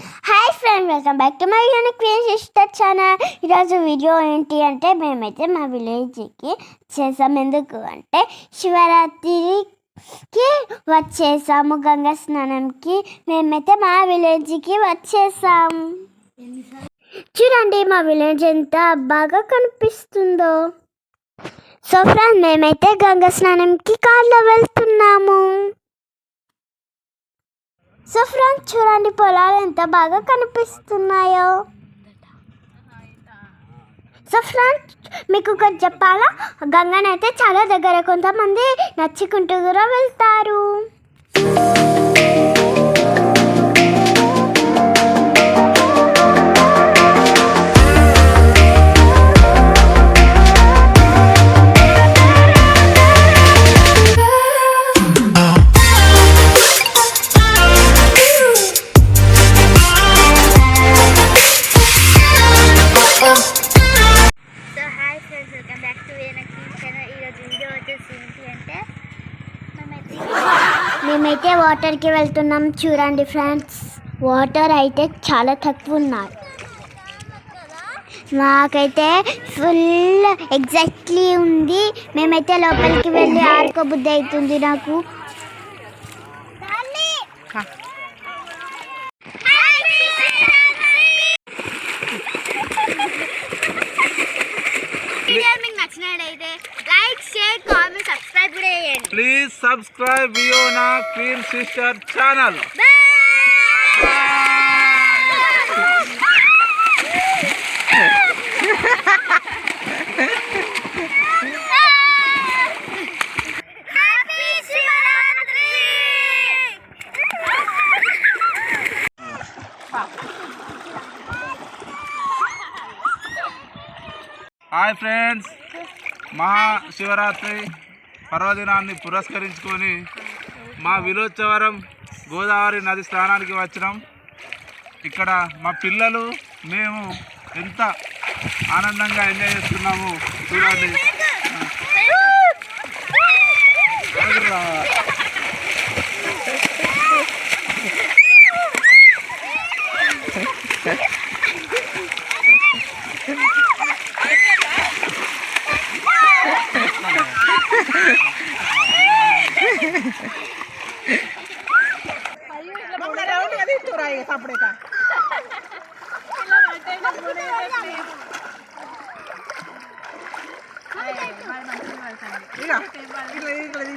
Hi friend welcome back to my unique queen sister channel ఈరోజు video ఏంటి అంటే మేమైతే మా విలేజ్కి చేసాం. ఎందుకు అంటే శివరాత్రికి వచ్చేసాము. గంగా స్నానంకి మేమైతే మా విలేజ్కి వచ్చేసాం. చూడండి మా విలేజ్ ఎంత బాగా కనిపిస్తుందో. సో ఫ్రెండ్ మేమైతే గంగా స్నానంకి కార్లో వెళ్తున్నాము. సో ఫ్రెండ్స్ చూడండి పొలాలు ఎంత బాగా కనిపిస్తున్నాయో. సో ఫ్రెండ్స్ మీకు ఒకటి చెప్పాలా? గంగనైతే చాలా దగ్గర కొంతమంది నచ్చుకుంటూ కూడా వెళ్తారు. మేమైతే వాటర్కి వెళ్తున్నాం. చూడండి ఫ్రెండ్స్ వాటర్ అయితే చాలా తక్కువ ఉన్నాయి మాకైతే ఫుల్ ఎగ్జాక్ట్లీ ఉంది. మేమైతే లోపలికి వెళ్ళి ఆడుకోబుద్ధి అవుతుంది నాకు వీడియో మీకు నచ్చినట్లయితే లైక్ షేర్ కామెంట్ సబ్స్క్రైబ్ కూడా చేయండి please subscribe Vienna queen sister channel happy Shivratri hi friends Mahashivratri పర్వదినాన్ని పురస్కరించుకొని మా విలోచవరం గోదావరి నది స్నానానికి వచ్చినాం. ఇక్కడ మా పిల్లలు మేము ఎంత ఆనందంగా ఎంజాయ్ చేస్తున్నాము చూడండి.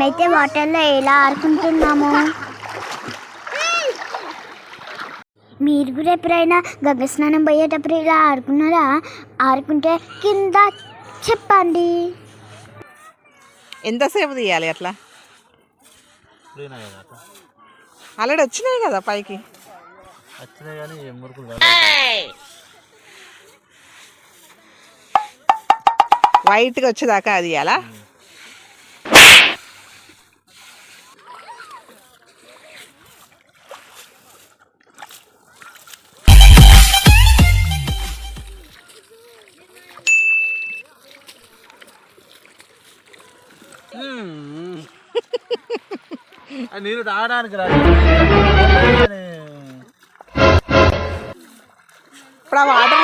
మేమైతే వాటర్లో ఎలా ఆడుకుంటున్నాము. మీరు కూడా ఎప్పుడైనా గంగ స్నానం పోయేటప్పుడు ఇలా ఆడుకున్నారా? ఆడుకుంటే కింద చెప్పండి. ఎంతసేపు తీయాలి అట్లా? ఆల్రెడీ వచ్చినాయి కదా పైకి? వైట్గా వచ్చేదాకా అది ఇయ్యాలా నీళ్ళు తాగడానికి రాదు. ఇప్పుడు ఆ వాటర్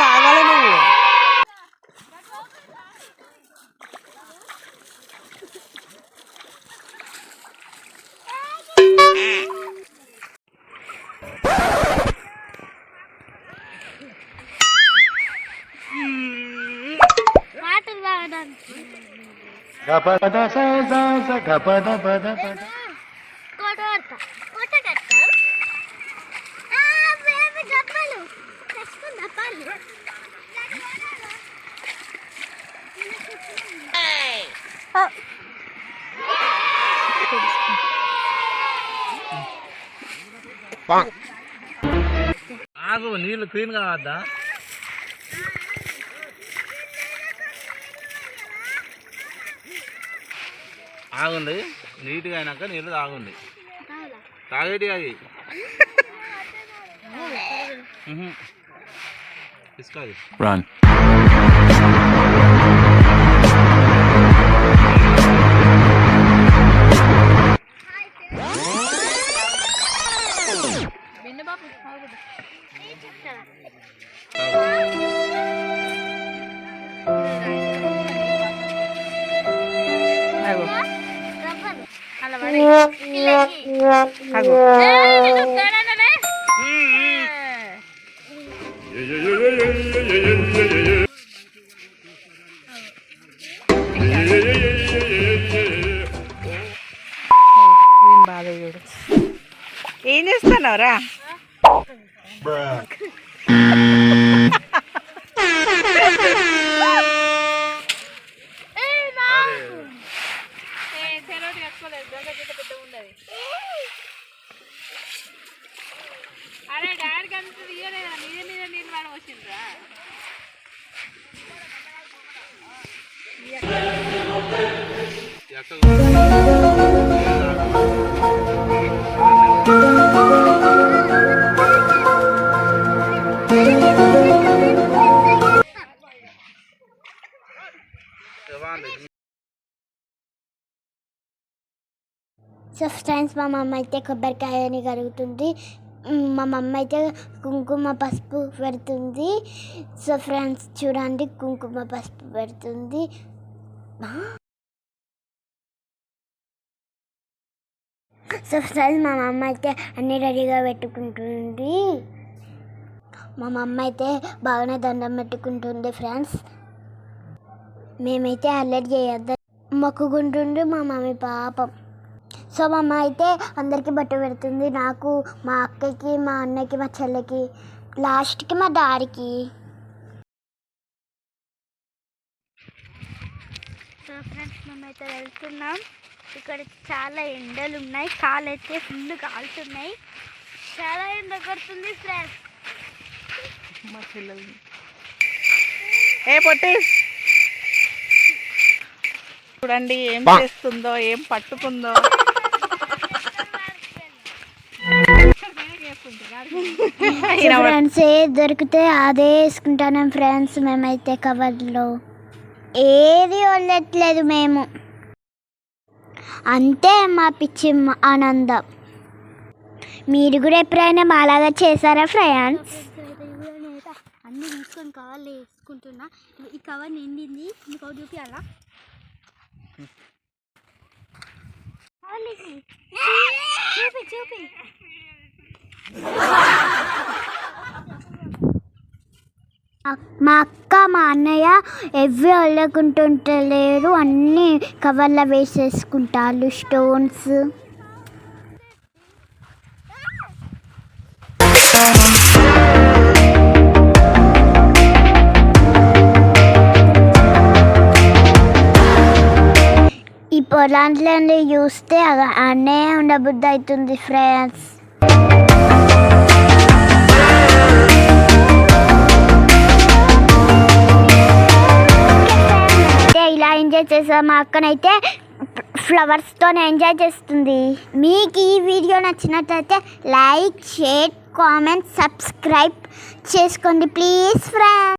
ఆగు నీళ్ళు క్లీన్ కావద్దా? ఆగుంది నీట్గా అయినాక నీళ్ళు తాగుంది. తాగేటి అవి తీసుకోది Run. అగో బాధ చూడు ఏం చేస్తున్నావురా? అరే డాడీకి అంత తీయలేదా మీద మీద నీళ్ళు వాడ వచ్చిందా ఎక్కడ సో ఫ్రెండ్స్ మా మమ్మ అయితే కొబ్బరికాయని అని కలుగుతుంది మా మమ్మ అయితే కుంకుమ పసుపు పెడుతుంది. సో ఫ్రెండ్స్ చూడండి కుంకుమ పసుపు పెడుతుంది. సో ఫ్రెండ్స్ మా మమ్మ అయితే అన్నీ రెడీగా పెట్టుకుంటుంది. మా మమ్మ అయితే బాగానే దండం పెట్టుకుంటుంది ఫ్రెండ్స్. మేమైతే అల్లరి చేయొద్దు. మొక్కుకుంటుండ్రు మా మమ్మీ పాపం. సో మా అమ్మ అయితే అందరికీ బట్ట పెడుతుంది. నాకు మా అక్కకి మా అన్నకి మా చెల్లెకి లాస్ట్కి మా డాడీకి సో ఫ్రెండ్స్ మేమైతే వెళ్తున్నాం. ఇక్కడ చాలా ఎండలు ఉన్నాయి. కాలు అయితే ఫుల్ కాలుతున్నాయి చాలా ఎండ కొడుతుంది ఫ్రెండ్స్. మా చెల్లెలు ఏ పొట్టి! చూడండి ఏం చేస్తుందో ఏం పట్టుకుందో. ఫ్రెండ్స్ ఏ దొరికితే అదే వేసుకుంటాను ఫ్రెండ్స్ మేమైతే కవర్లో. ఏది వదలట్లేదు మేము. అంతే మా పిచ్చి ఆనందం. మీరు కూడా ఎప్పుడైనా మాలాగా చేశారా ఫ్రెండ్స్ అన్నీ తీసుకొని కవర్లు వేసుకుంటున్నా. ఈ కవర్ నిండింది. మీకు చూపించాలా చూపి చూపి. మా అక్క మా అన్నయ్య ఎవ్వి వల్లకుంటుంటలేరు అన్నీ కవర్లో వేసేసుకుంటారు స్టోన్స్. ఈ పొలాంట్లన్నీ చూస్తే అగ- అన్నే ఉండబుద్ధి అవుతుంది ఫ్రెండ్స్. ఇలా మా అక్కనైతే ఫ్లవర్స్తో ఎంజాయ్ చేస్తుంది. మీకు ఈ వీడియో నచ్చినట్లయితే లైక్ షేర్ కామెంట్ సబ్స్క్రైబ్ చేసుకోండి ప్లీజ్ ఫ్రెండ్.